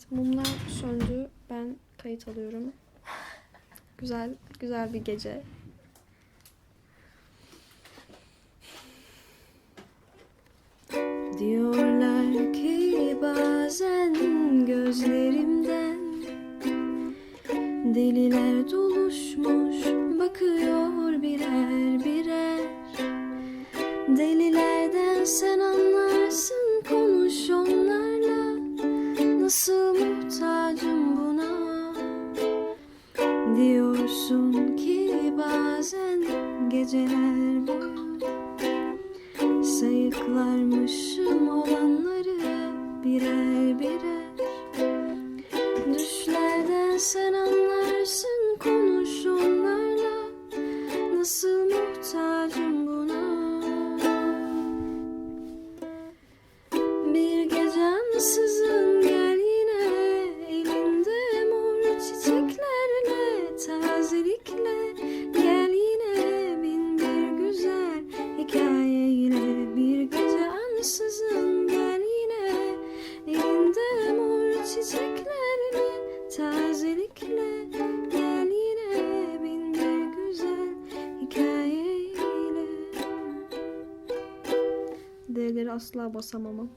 Evet mumlar söndü. Ben kayıt alıyorum. Güzel güzel bir gece. Diyorlar ki bazen gözlerimden Deliler doluşmuş bakıyor birer birer Delilerden Diyorsun ki bazen geceler Sayıklarmışım olanları birer birer. Düşlerden sen anlarsın Tazelikle gel yine Bin bir güzel hikayeyle D'leri asla basamamam.